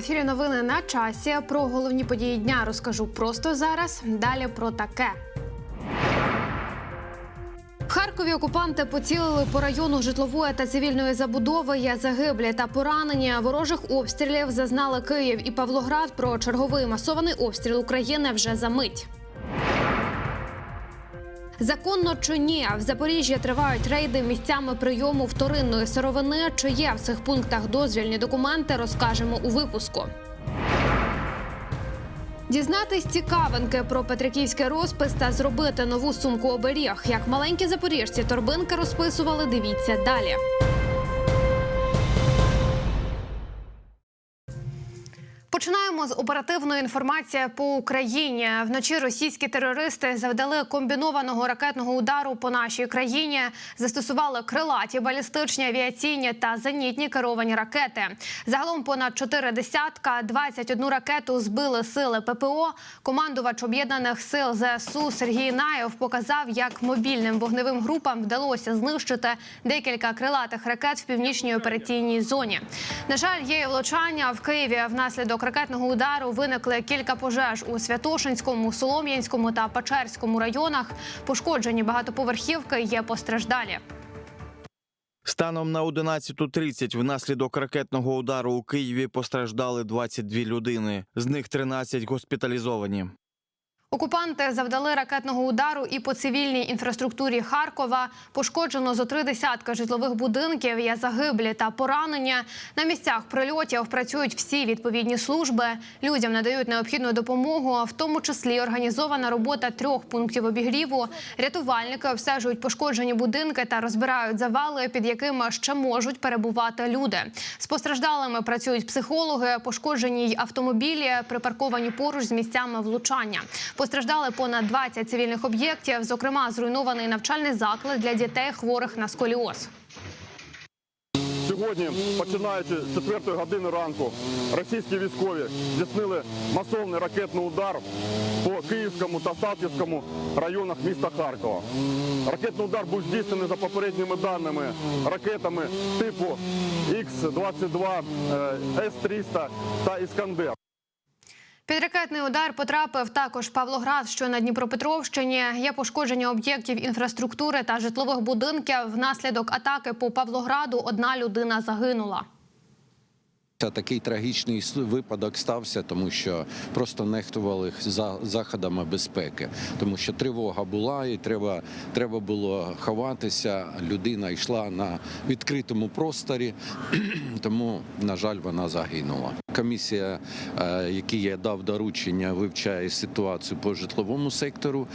Ефірі. Новини на часі. Про головні події дня розкажу просто зараз. Далі про таке. В Харкові окупанти поцілили по району житлової та цивільної забудови. Є загиблі та поранені. Ворожих обстрілів зазнали Київ і Павлоград. Про черговий масований обстріл України вже за мить. Законно чи ні, в Запоріжжі тривають рейди місцями прийому вторинної сировини. Чи є в цих пунктах дозвільні документи, розкажемо у випуску. Дізнатись цікавинки про петриківський розпис та зробити нову сумку оберіг. Як маленькі запоріжці торбинки розписували, дивіться далі. Починаємо з оперативної інформації по Україні. Вночі російські терористи завдали комбінованого ракетного удару по нашій країні. Застосували крилаті, балістичні, авіаційні та зенітні керовані ракети. Загалом понад чотири десятка, 21 ракету збили сили ППО. Командувач об'єднаних сил ЗСУ Сергій Наєв показав, як мобільним вогневим групам вдалося знищити декілька крилатих ракет в північній операційній зоні. На жаль, є влучання в Києві внаслідок ракетного удару виникли кілька пожеж у Святошинському, Солом'янському та Печерському районах. Пошкоджені багатоповерхівки є постраждалі. Станом на 11.30 внаслідок ракетного удару у Києві постраждали 22 людини. З них 13 госпіталізовані. Окупанти завдали ракетного удару і по цивільній інфраструктурі Харкова. Пошкоджено зо три десятка житлових будинків. Є загиблі та поранені. На місцях прильотів працюють всі відповідні служби. Людям надають необхідну допомогу, в тому числі організована робота трьох пунктів обігріву. Рятувальники обстежують пошкоджені будинки та розбирають завали, під якими ще можуть перебувати люди. З постраждалими працюють психологи, пошкоджені й автомобілі, припарковані поруч з місцями влучання. Постраждали понад 20 цивільних об'єктів, зокрема зруйнований навчальний заклад для дітей хворих на сколіоз. Сьогодні, починаючи з 4 години ранку, російські військові здійснили масовний ракетний удар по Київському та Салтівському районах міста Харкова. Ракетний удар був здійснений за попередніми даними ракетами типу Х-22, е, С-300 та Іскандер. Підракетний удар потрапив також Павлоград, що на Дніпропетровщині. Є пошкодження об'єктів інфраструктури та житлових будинків. Внаслідок атаки по Павлограду одна людина загинула. Такий трагічний випадок стався, тому що просто нехтували за заходами безпеки, тому що тривога була, і треба, треба було ховатися. Людина йшла на відкритому просторі, тому, на жаль, вона загинула. Комісія, е, якій я дав доручення, вивчає ситуацію по житловому сектору.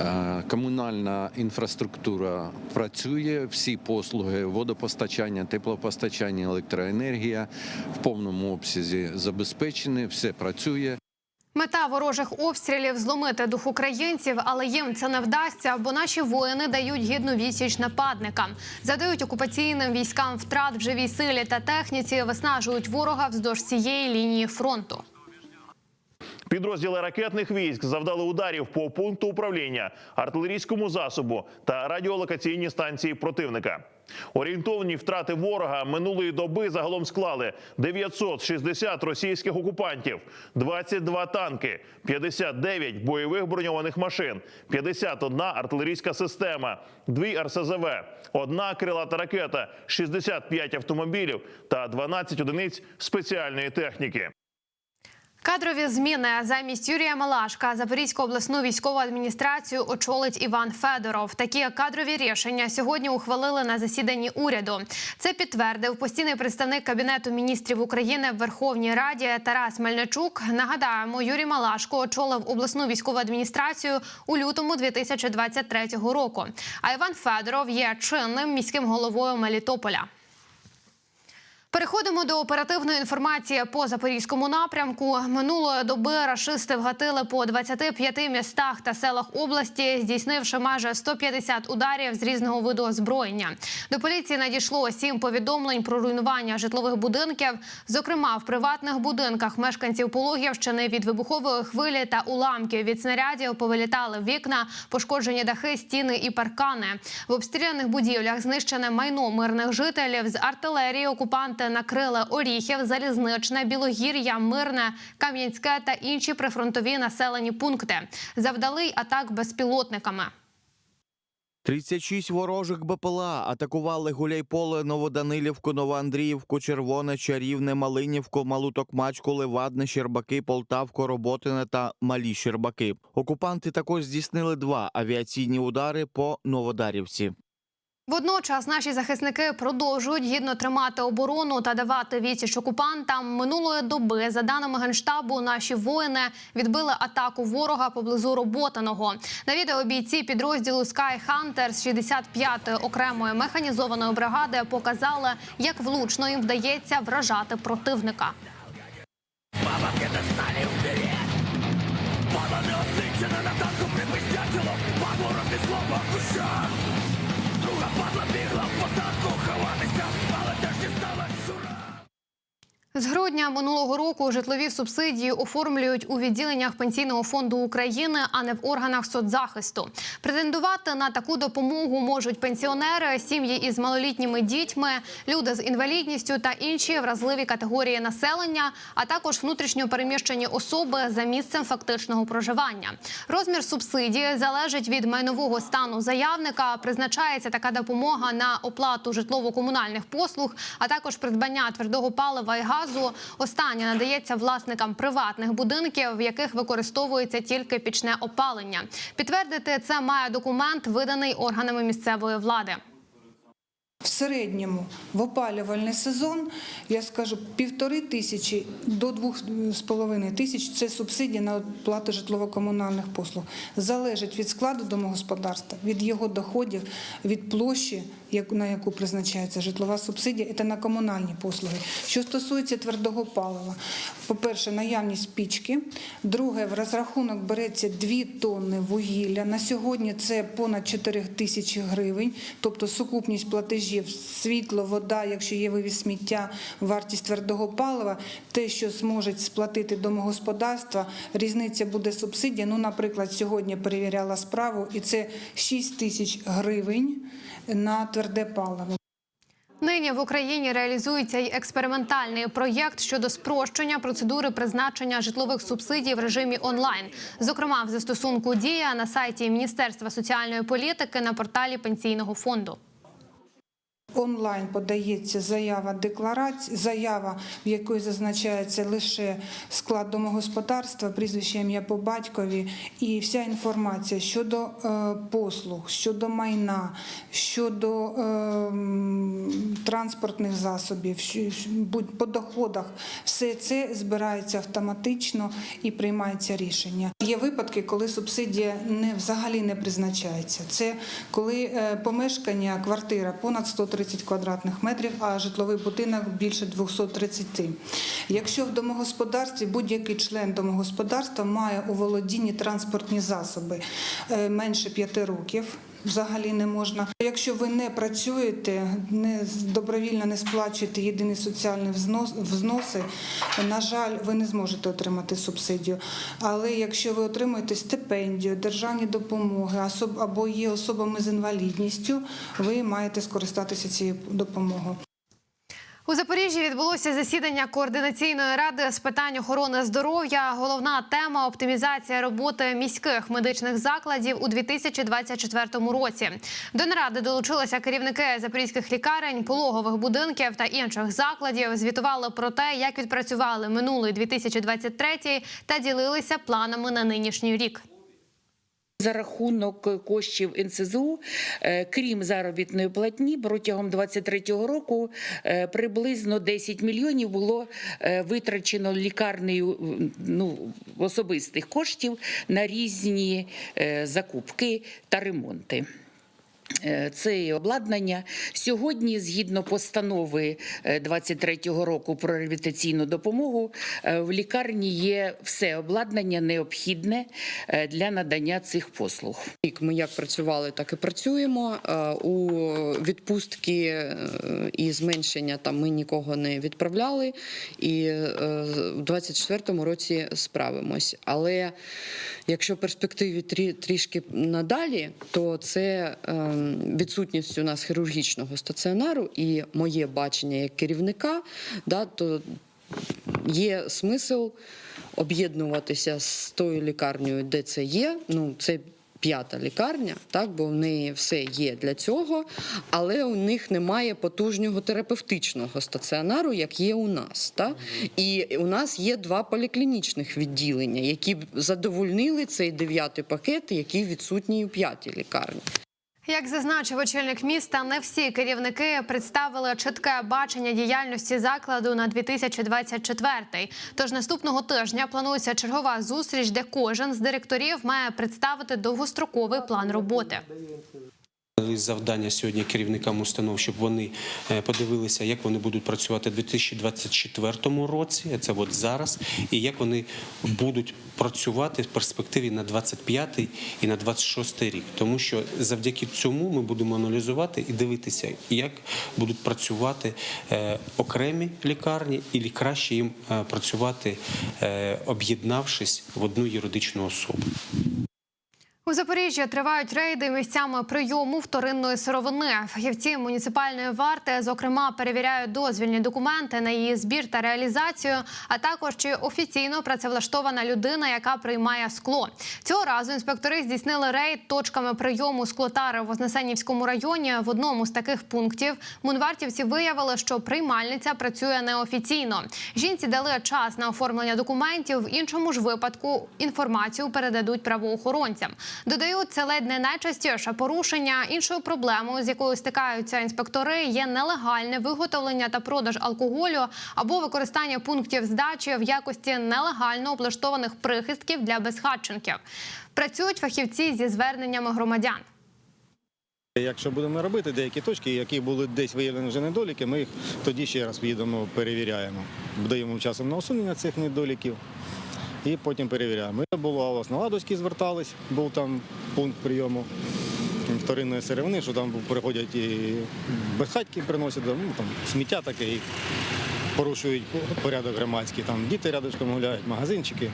Е, Комунальна інфраструктура працює, всі послуги водопостачання, теплопостачання, електроенергія в повному обсязі забезпечені, все працює. Мета ворожих обстрілів зломити дух українців, але їм це не вдасться, бо наші воїни дають гідну відсіч нападникам, задають окупаційним військам втрат в живій силі та техніці, виснажують ворога вздовж цієї лінії фронту. Підрозділи ракетних військ завдали ударів по пункту управління, артилерійському засобу та радіолокаційній станції противника. Орієнтовні втрати ворога минулої доби загалом склали 960 російських окупантів, 22 танки, 59 бойових броньованих машин, 51 артилерійська система, 2 РСЗВ, одна крилата ракета, 65 автомобілів та 12 одиниць спеціальної техніки. Кадрові зміни замість Юрія Малашка Запорізьку обласну військову адміністрацію очолить Іван Федоров. Такі кадрові рішення сьогодні ухвалили на засіданні уряду. Це підтвердив постійний представник кабінету міністрів України в Верховній Раді Тарас Мельничук. Нагадаємо, Юрій Малашко очолив обласну військову адміністрацію у лютому 2023 року. А Іван Федоров є чинним міським головою Мелітополя. Переходимо до оперативної інформації по запорізькому напрямку. Минулої доби рашисти вгатили по 25 містах та селах області, здійснивши майже 150 ударів з різного виду озброєння. До поліції надійшло сім повідомлень про руйнування житлових будинків. Зокрема, в приватних будинках мешканців Пологівщини від вибухової хвилі та уламків від снарядів повилітали вікна, пошкоджені дахи, стіни і паркани. В обстріляних будівлях знищене майно мирних жителів з артилерії. Окупанти окупанти накрили Оріхів, Залізничне, Білогір'я, Мирне, Кам'янське та інші прифронтові населені пункти. Завдали й атак безпілотниками. 36 ворожих БПЛА атакували Гуляйполе, Новоданилівку, Новоандріївку, Червоне, Чарівне, Малинівку, Малу Токмачку, Левадне, Щербаки, Полтавку, Роботине та Малі Щербаки. Окупанти також здійснили два авіаційні удари по Новодарівці. Водночас наші захисники продовжують гідно тримати оборону та давати відсіч окупантам. Минулої доби, за даними генштабу, наші воїни відбили атаку ворога поблизу Роботаного. На відео бійці підрозділу Sky Hunters 65-ї окремої механізованої бригади показали, як влучно їм вдається вражати противника. Сука, падла бігла в посадку ховатися. З грудня минулого року житлові субсидії оформлюють у відділеннях пенсійного фонду України, а не в органах соцзахисту. Претендувати на таку допомогу можуть пенсіонери, сім'ї із малолітніми дітьми, люди з інвалідністю та інші вразливі категорії населення, а також внутрішньо переміщені особи за місцем фактичного проживання. Розмір субсидії залежить від майнового стану заявника. Призначається така допомога на оплату житлово-комунальних послуг, а також придбання твердого палива і газу. Останнє надається власникам приватних будинків, в яких використовується тільки пічне опалення. Підтвердити це має документ, виданий органами місцевої влади. В середньому в опалювальний сезон я скажу півтори тисячі до двох з половиною тисяч це субсидія на оплату житлово-комунальних послуг. Залежить від складу домогосподарства, від його доходів, від площі, на яку призначається житлова субсидія, це на комунальні послуги. Що стосується твердого палива, по-перше, наявність пічки. Друге, в розрахунок береться 2 тонни вугілля. На сьогодні це понад 4 тисячі гривень, тобто сукупність платежів світло, вода, якщо є вивіз сміття, вартість твердого палива, те, що зможуть сплатити домогосподарства, різниця буде субсидія. Ну, наприклад, сьогодні перевіряла справу, і це 6 тисяч гривень на тверде паливо. Нині в Україні реалізується й експериментальний проєкт щодо спрощення процедури призначення житлових субсидій в режимі онлайн. Зокрема, в застосунку дія на сайті Міністерства соціальної політики на порталі пенсійного фонду. Онлайн подається заява декларації, заява, в якій зазначається лише склад домогосподарства, прізвище ім'я по батькові і вся інформація щодо е, послуг, щодо майна, щодо е, транспортних засобів, будь- по доходах. Все це збирається автоматично і приймається рішення. Є випадки, коли субсидія не взагалі не призначається. Це коли е, помешкання, квартира понад 130 квадратних метрів, а житловий будинок більше 230. Якщо в домогосподарстві будь-який член домогосподарства має у володінні транспортні засоби е, менше 5 років. Взагалі не можна. Якщо ви не працюєте, не добровільно не сплачуєте єдині соціальні взнос, взноси, на жаль, ви не зможете отримати субсидію. Але якщо ви отримуєте стипендію, державні допомоги або є особами з інвалідністю, ви маєте скористатися цією допомогою. У Запоріжжі відбулося засідання координаційної ради з питань охорони здоров'я. Головна тема оптимізація роботи міських медичних закладів у 2024 році. До наради долучилися керівники запорізьких лікарень, пологових будинків та інших закладів. Звітували про те, як відпрацювали минулий 2023 та ділилися планами на нинішній рік. За рахунок коштів НСЗУ, е, крім заробітної платні, протягом 2023 року е, приблизно 10 мільйонів було е, витрачено лікарнею ну, особистих коштів на різні закупки та ремонти. Е, Це обладнання сьогодні, згідно постанови е, 23-го року про реабілітаційну допомогу, е, в лікарні є все обладнання необхідне е, для надання цих послуг. Ми як працювали, так і працюємо. Е, У відпустки е, і зменшення там ми нікого не відправляли, і е, в 24-му році справимось. Але якщо в перспективі трі- трішки надалі, то це е, відсутністю у нас хірургічного стаціонару і моє бачення як керівника, да, то є смисл об'єднуватися з тою лікарнею, де це є. Ну, це п'ята лікарня, так, бо в неї все є для цього, але у них немає потужного терапевтичного стаціонару, як є у нас. Так? І у нас є два поліклінічних відділення, які б задовольнили цей дев'ятий пакет, який відсутній у п'ятій лікарні. Як зазначив очільник міста, не всі керівники представили чітке бачення діяльності закладу на 2024. Тож наступного тижня планується чергова зустріч, де кожен з директорів має представити довгостроковий план роботи. Завдання сьогодні керівникам установ, щоб вони е, подивилися, як вони будуть працювати у 2024 році, це от зараз, і як вони будуть працювати в перспективі на 25 і на 26 рік. Тому що завдяки цьому ми будемо аналізувати і дивитися, як будуть працювати е, окремі лікарні, і краще їм е, працювати, е, об'єднавшись в одну юридичну особу. У Запоріжжі тривають рейди місцями прийому вторинної сировини. Фахівці муніципальної варти, зокрема, перевіряють дозвільні документи на її збір та реалізацію, а також чи офіційно працевлаштована людина, яка приймає скло. Цього разу інспектори здійснили рейд точками прийому склотари в Вознесенівському районі. В одному з таких пунктів мунвартівці виявили, що приймальниця працює неофіційно. Жінці дали час на оформлення документів. В іншому ж випадку інформацію передадуть правоохоронцям. Додають, це ледь не найчастіше порушення. Іншою проблемою, з якою стикаються інспектори, є нелегальне виготовлення та продаж алкоголю або використання пунктів здачі в якості нелегально облаштованих прихистків для безхатченків. Працюють фахівці зі зверненнями громадян. Якщо будемо робити деякі точки, які були десь виявлені вже недоліки, ми їх тоді ще раз їдемо, перевіряємо. Даємо часом на усунення цих недоліків і потім перевіряємо. Це було у на Ладоській звертались, був там пункт прийому вторинної сировини, що там приходять і безхатьки приносять, ну, там, сміття таке, і порушують порядок громадський. Там діти рядочком гуляють, магазинчики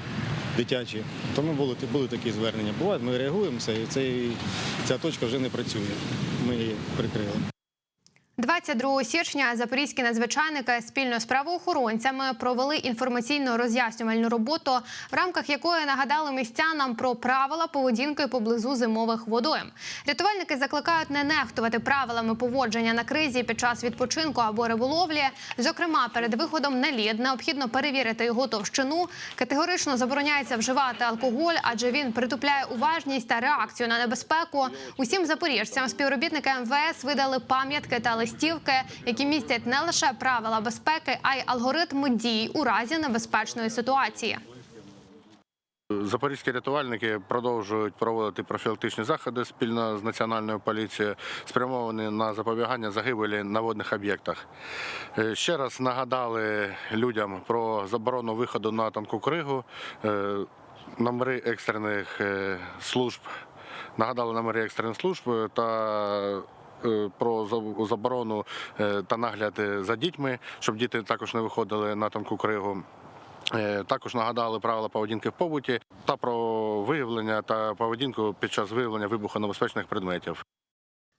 дитячі. Тому були, були такі звернення. Бувають, ми реагуємо, і цей, ця точка вже не працює. Ми її прикрили. 22 січня запорізькі надзвичайники спільно з правоохоронцями провели інформаційно-роз'яснювальну роботу, в рамках якої нагадали містянам про правила поведінки поблизу зимових водойм. Рятувальники закликають не нехтувати правилами поводження на кризі під час відпочинку або риболовлі. Зокрема, перед виходом на лід необхідно перевірити його товщину. Категорично забороняється вживати алкоголь, адже він притупляє уважність та реакцію на небезпеку. Усім запоріжцям співробітники МВС видали пам'ятки та листівки, які містять не лише правила безпеки, а й алгоритми дій у разі небезпечної ситуації. Запорізькі рятувальники продовжують проводити профілактичні заходи спільно з національною поліцією, спрямовані на запобігання загибелі на водних об'єктах. Е, Ще раз нагадали людям про заборону виходу на тонку кригу, е, номери екстрених е, служб. Нагадали номери екстрених служб та про заборону е, та нагляд за дітьми, щоб діти також не виходили на тонку кригу. Е, Також нагадали правила поведінки в побуті та про виявлення та поведінку під час виявлення вибухонебезпечних предметів.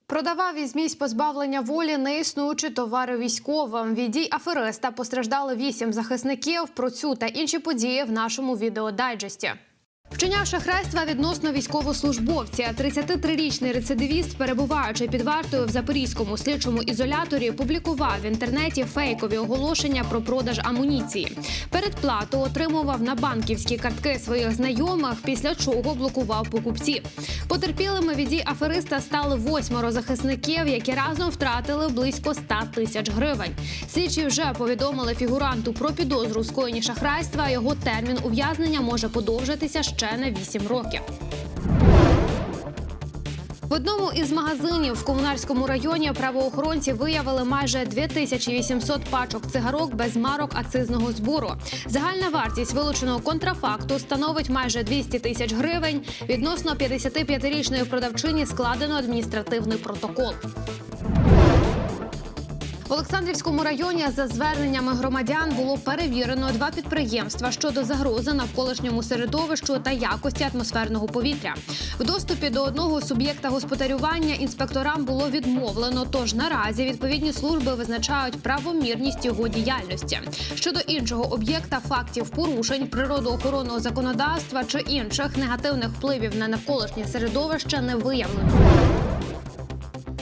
Продавав із місць позбавлення волі неіснуючі товари військовим. Від дій афериста постраждали вісім захисників. Про цю та інші події в нашому відеодайджесті. Вчиняв шахрайства відносно військовослужбовця. 33-річний рецидивіст, перебуваючи під вартою в запорізькому слідчому ізоляторі, публікував в інтернеті фейкові оголошення про продаж амуніції. Передплату отримував на банківські картки своїх знайомих, після чого блокував покупців. Потерпілими від дій афериста стали восьмеро захисників, які разом втратили близько 100 тисяч гривень. Слідчі вже повідомили фігуранту про підозру у скоєнні шахрайства. Його термін ув'язнення може подовжитися ще на 8 років. В одному із магазинів в комунарському районі правоохоронці виявили майже 2800 пачок цигарок без марок акцизного збору. Загальна вартість вилученого контрафакту становить майже 200 тисяч гривень. Відносно 55-річної продавчині складено адміністративний протокол. В Олександрівському районі за зверненнями громадян було перевірено два підприємства щодо загрози навколишньому середовищу та якості атмосферного повітря. В доступі до одного суб'єкта господарювання інспекторам було відмовлено. Тож наразі відповідні служби визначають правомірність його діяльності. Щодо іншого об'єкта фактів порушень природоохоронного законодавства чи інших негативних впливів на навколишнє середовище не виявлено.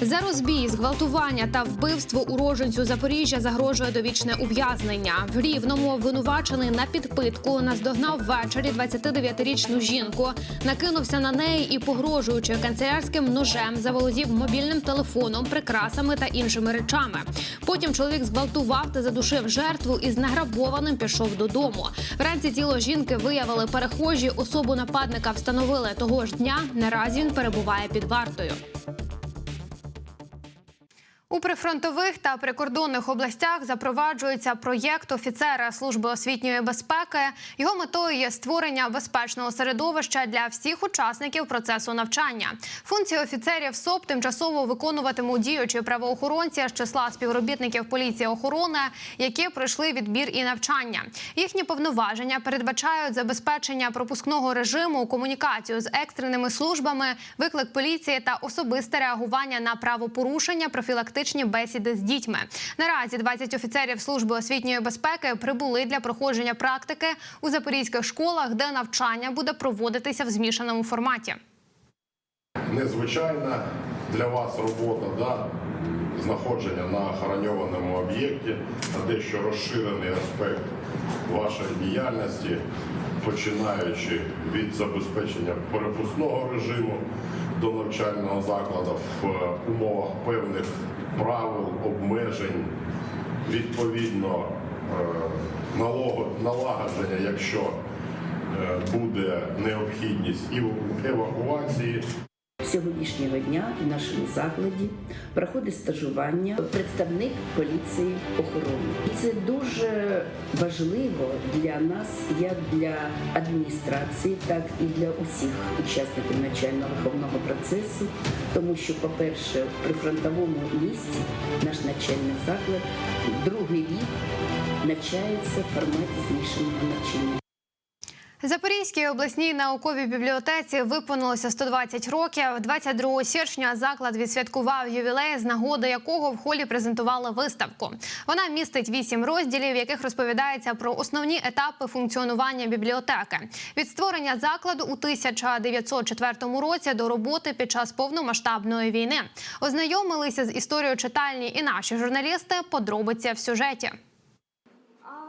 За розбій, зґвалтування та вбивство уроженцю Запоріжжя загрожує довічне ув'язнення. В рівному обвинувачений на підпитку наздогнав ввечері 29-річну жінку, накинувся на неї і, погрожуючи канцелярським ножем, заволодів мобільним телефоном, прикрасами та іншими речами. Потім чоловік зґвалтував та задушив жертву і з награбованим пішов додому. Вранці тіло жінки виявили перехожі. Особу нападника встановили того ж дня. Наразі він перебуває під вартою. У прифронтових та прикордонних областях запроваджується проєкт офіцера служби освітньої безпеки. Його метою є створення безпечного середовища для всіх учасників процесу навчання. Функції офіцерів СОП тимчасово виконуватимуть діючі правоохоронці з числа співробітників поліції охорони, які пройшли відбір і навчання. Їхні повноваження передбачають забезпечення пропускного режиму, комунікацію з екстреними службами, виклик поліції та особисте реагування на правопорушення, профілактичні бесіди з дітьми. Наразі 20 офіцерів служби освітньої безпеки прибули для проходження практики у запорізьких школах, де навчання буде проводитися в змішаному форматі. незвичайна для вас робота, да? знаходження на охороньованому об'єкті, на дещо розширений аспект вашої діяльності, починаючи від забезпечення перепускного режиму до навчального закладу в е, умовах певних правил, обмежень, відповідно е, налагодження, якщо е, буде необхідність і евакуації. Сьогоднішнього дня в нашому закладі проходить стажування представник поліції охорони. І це дуже важливо для нас, як для адміністрації, так і для усіх учасників навчально-виховного процесу, тому що, по-перше, в прифронтовому місці наш навчальний заклад другий рік навчається в форматі змішаного навчання. Запорізькій обласній науковій бібліотеці виповнилося 120 років. 22 січня заклад відсвяткував ювілей, з нагоди якого в холі презентували виставку. Вона містить вісім розділів, в яких розповідається про основні етапи функціонування бібліотеки від створення закладу у 1904 році до роботи під час повномасштабної війни. Ознайомилися з історією читальні і наші журналісти. Подробиці в сюжеті.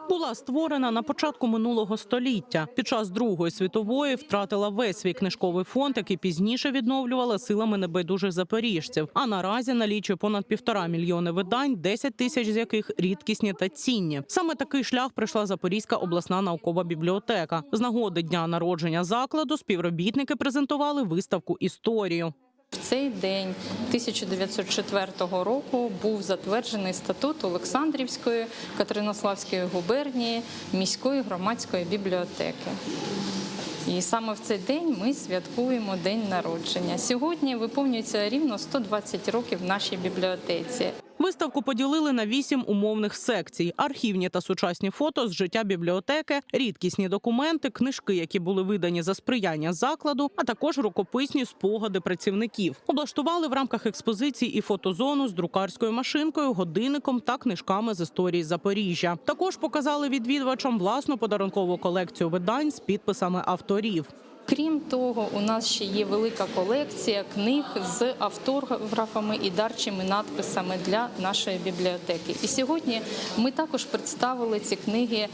Була створена на початку минулого століття. Під час Другої світової втратила весь свій книжковий фонд, який пізніше відновлювала силами небайдужих запоріжців. А наразі налічує понад півтора мільйони видань, 10 тисяч з яких рідкісні та цінні. Саме такий шлях пройшла Запорізька обласна наукова бібліотека. З нагоди дня народження закладу співробітники презентували виставку історію. В цей день 1904 року був затверджений статут Олександрівської Катеринославської губернії міської громадської бібліотеки. І саме в цей день ми святкуємо день народження. Сьогодні виповнюється рівно 120 років в нашій бібліотеці. Виставку поділили на вісім умовних секцій: архівні та сучасні фото з життя бібліотеки, рідкісні документи, книжки, які були видані за сприяння закладу, а також рукописні спогади працівників. Облаштували в рамках експозиції і фотозону з друкарською машинкою, годинником та книжками з історії Запоріжжя. Також показали відвідувачам власну подарункову колекцію видань з підписами авторів. Крім того, у нас ще є велика колекція книг з автографами і дарчими надписами для нашої бібліотеки. І сьогодні ми також представили ці книги е,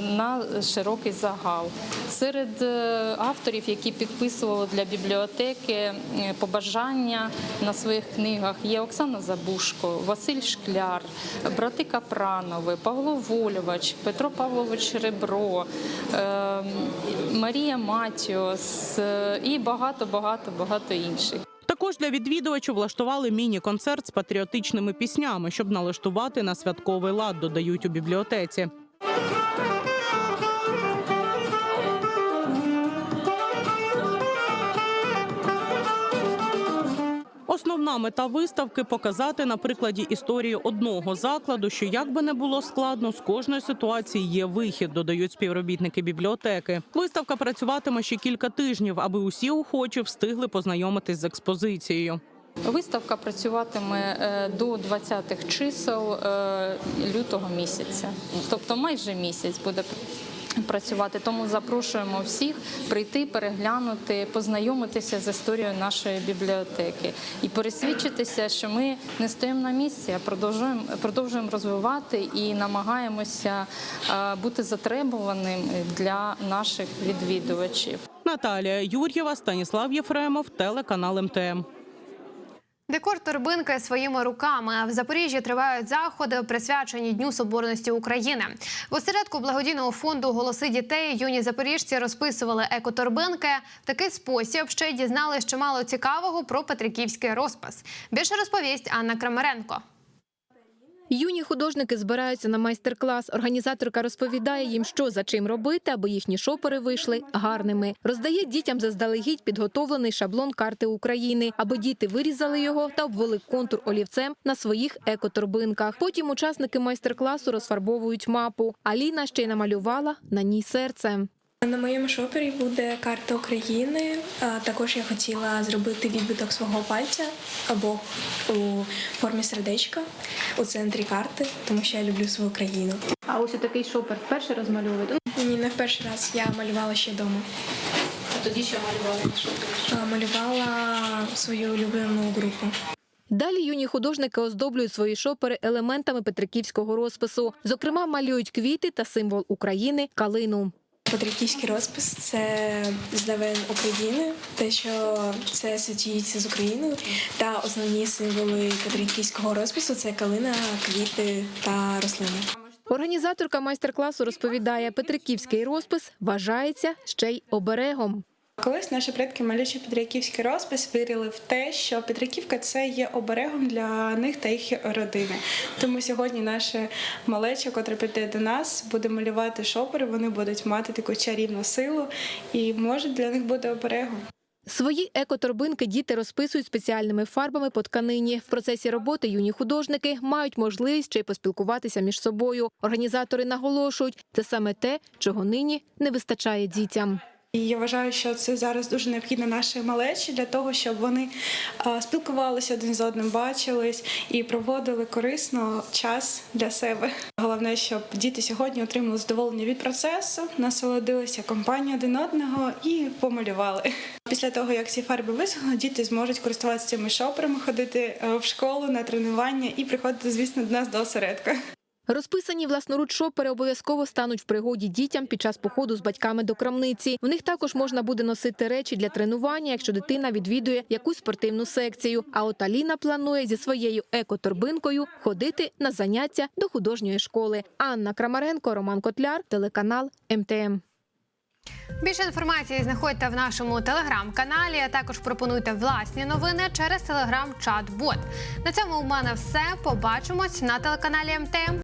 на широкий загал. Серед е, авторів, які підписували для бібліотеки е, побажання на своїх книгах, є Оксана Забушко, Василь Шкляр, брати Капранови, Павло Вольовач, Петро Павлович Ребро, Марія Матіос е, і багато, багато, багато інших. Також для відвідувачів влаштували міні-концерт з патріотичними піснями, щоб налаштувати на святковий лад, додають у бібліотеці. Основна мета виставки показати на прикладі історії одного закладу, що як би не було складно, з кожної ситуації є вихід, додають співробітники бібліотеки. Виставка працюватиме ще кілька тижнів, аби усі охочі встигли познайомитись з експозицією. Виставка працюватиме е, до 20-х чисел е, лютого місяця, тобто майже місяць буде працювати. Тому запрошуємо всіх прийти, переглянути, познайомитися з історією нашої бібліотеки і пересвідчитися, що ми не стоїмо на місці, а продовжуємо продовжуємо розвивати і намагаємося е, бути затребуваним для наших відвідувачів. Наталія Юр'єва, Станіслав Єфремов, телеканал МТМ. Декор торбинки своїми руками. В Запоріжжі тривають заходи, присвячені Дню Соборності України. В осередку благодійного фонду Голоси дітей юні запоріжці розписували екоторбинки. В такий спосіб ще й дізналися чимало цікавого про Петриківський розпис. Більше розповість Анна Крамаренко. Юні художники збираються на майстер-клас. Організаторка розповідає їм, що за чим робити, аби їхні шопери вийшли гарними. Роздає дітям заздалегідь підготовлений шаблон карти України, аби діти вирізали його та обвели контур олівцем на своїх екоторбинках. Потім учасники майстер-класу розфарбовують мапу. Аліна ще й намалювала на ній серце. На моєму шопері буде карта України. Також я хотіла зробити відбиток свого пальця або у формі сердечка у центрі карти, тому що я люблю свою країну. А ось такий шопер вперше розмальовуєте? Ні, не в перший раз я малювала ще вдома. А тоді що малювали на Малювала свою улюблену групу. Далі юні художники оздоблюють свої шопери елементами петриківського розпису. Зокрема, малюють квіти та символ України калину. Патриківський розпис це знавен України, те, що це асоціюється з Україною. Та основні символи патріотичного розпису це калина, квіти та рослини. Організаторка майстер-класу розповідає, Петриківський розпис вважається ще й оберегом. Колись наші предки, малюючи Петриківський розпис, вірили в те, що Петриківка це є оберегом для них та їх родини. Тому сьогодні наше малече, котре прийде до нас, буде малювати шопери. Вони будуть мати таку чарівну силу і може для них бути оберегом. Свої екоторбинки діти розписують спеціальними фарбами по тканині. В процесі роботи юні художники мають можливість ще й поспілкуватися між собою. Організатори наголошують, це саме те, чого нині не вистачає дітям. І я вважаю, що це зараз дуже необхідно нашій малечі для того, щоб вони спілкувалися один з одним, бачились і проводили корисно час для себе. Головне, щоб діти сьогодні отримали задоволення від процесу, насолодилися компанією один одного і помалювали. Після того, як ці фарби висохнуть, діти зможуть користуватися цими шоперами, ходити е, в школу на тренування і приходити, звісно, до нас до осередку. Розписані власноруч шопери обов'язково стануть в пригоді дітям під час походу з батьками до крамниці. В них також можна буде носити речі для тренування, якщо дитина відвідує якусь спортивну секцію. А от Аліна планує зі своєю екоторбинкою ходити на заняття до художньої школи. Анна Крамаренко, Роман Котляр, телеканал МТМ. Більше інформації знаходьте в нашому телеграм-каналі. а Також пропонуйте власні новини через телеграм-чат-бот. На цьому у мене все. Побачимось на телеканалі МТМ.